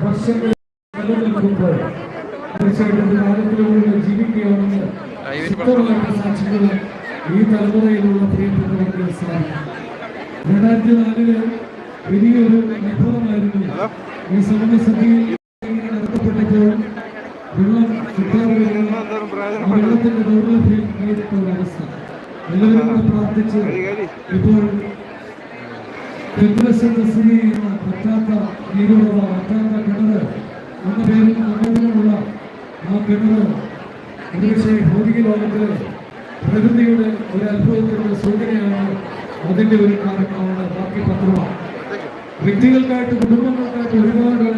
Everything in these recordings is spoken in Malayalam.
വർഷങ്ങൾ നിലനിൽക്കുമ്പോൾ തീർച്ചയായിട്ടും കാലത്തിലൂടെ ജീവിക്കുകയാണെന്ന് ശക്തമായിട്ട് സാക്ഷികൾ ഈ തലമുറയിലുള്ള പ്രിയപ്പെട്ടവർക്ക് സാധിക്കും രണ്ടായിരത്തി നാലിൽ വലിയൊരു അത്ഭുതമായിരുന്നു ഈ സമരസഭയിൽ ഇങ്ങനെ നടത്തപ്പെട്ടപ്പോൾ വെള്ളം ആ വെള്ളത്തിന്റെ ദൗർലഭ്യം നേരിട്ട ഒരവസ്ഥ എല്ലാവരും പ്രാർത്ഥിച്ച് ഇപ്പോൾ തെക്കുവശത്ത് സ്ഥിതി പറ്റാത്ത നീരുറവ പറ്റാത്ത കിണറ് എന്ന പേരിൽ പ്രബോധനമുള്ള കിണറ് ഒരുപക്ഷെ ഭൗതിക ലോകത്തിലെ പ്രകൃതിയുടെ ഒരു അത്ഭുതത്തിന്റെ സൂചനയാണ് അതിന്റെ ഒരു കാരണമാണ് ബാക്കി പത്രമാണ് വ്യക്തികൾക്കായിട്ട് കുടുംബങ്ങൾക്കായിട്ട് ഒരുപാട്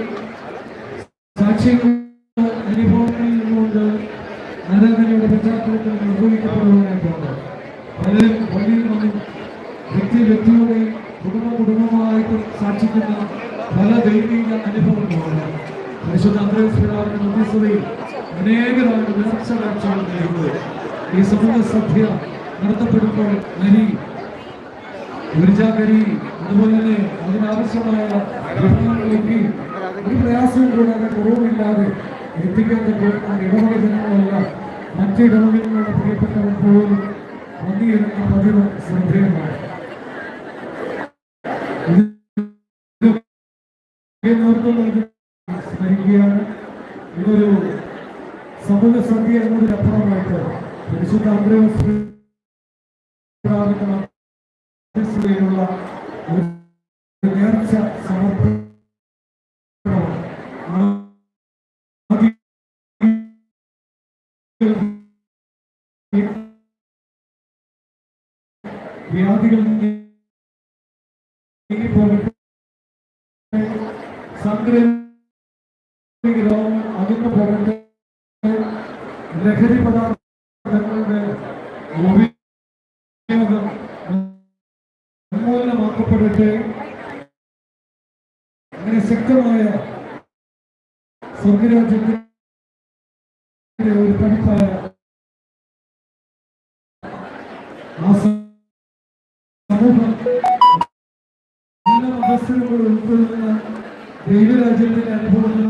സാക്ഷ്യങ്ങൾ അനുഭവങ്ങളിൽ നിന്നുകൊണ്ട് ആരാധനയുടെ പശ്ചാത്തലത്തിൽ നിർവഹിക്കപ്പെടുവാനായിട്ടുണ്ട് പലരും പള്ളിയിൽ നിന്നും വ്യക്തി വ്യക്തിയുടെ കുടുംബ കുടുംബമായിട്ട് സാക്ഷിക്കുന്ന പല ദൈവിക അനുഭവങ്ങളുണ്ട്. പരിശുദ്ധ അന്തരീക്ഷ മധ്യസ്ഥതയിൽ അനേകരാണ് ഉയർച്ച കാഴ്ചകൾ നൽകുന്നത് ഈ സമൂഹ സഭ നടത്തപ്പെടുമ്പോൾ അരി ഗുരുജാകരി അതുപോലെ തന്നെ അതിനാവശ്യമായ വിഭവങ്ങളൊക്കെ ഒരു പ്രയാസവും കൂടാതെ കുറവുമില്ലാതെ എത്തിക്കാൻ പറ്റുന്ന ഇടവക ജനങ്ങളല്ല മറ്റ് ഇടവകളിലുള്ള പ്രിയപ്പെട്ടവർ പോലും വന്നിരുന്ന പതിവ് ശ്രദ്ധേയമാണ്. നേതൃത്വം നൽകി സ്മരിക്കുകയാണ്. ഇതൊരു സമൂഹ സദ്യ എന്നതിനപ്പുറമായിട്ട് പരിശുദ്ധ ഒരു നേർച്ച സമർപ്പണം സംക്രമിക രോഗങ്ങൾ അകന്നു പോകട്ടെ ലഹരി പദാർത്ഥങ്ങളുടെ ഉപയോഗം ഉന്മൂലമാക്കപ്പെടട്ടെ അങ്ങനെ ശക്തമായ സ്വർഗരാജ്യത്തിന്റെ ഒരു പതിപ്പായ ആ സമൂഹം എല്ലാ ദൈവരാജ്യത്തിന്റെ അനുഭവം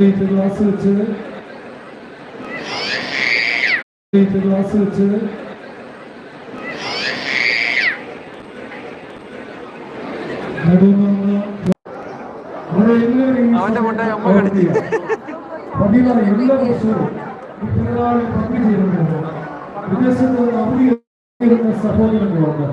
ക്ലാസ് വെച്ച്. ക്ലാസ് വെച്ച്. പതിവായി എല്ലാ വർഷവും പങ്കുചേരുന്നുണ്ട് വിദേശത്ത് അവധിയിരുന്ന സഹോദരങ്ങളുണ്ട്.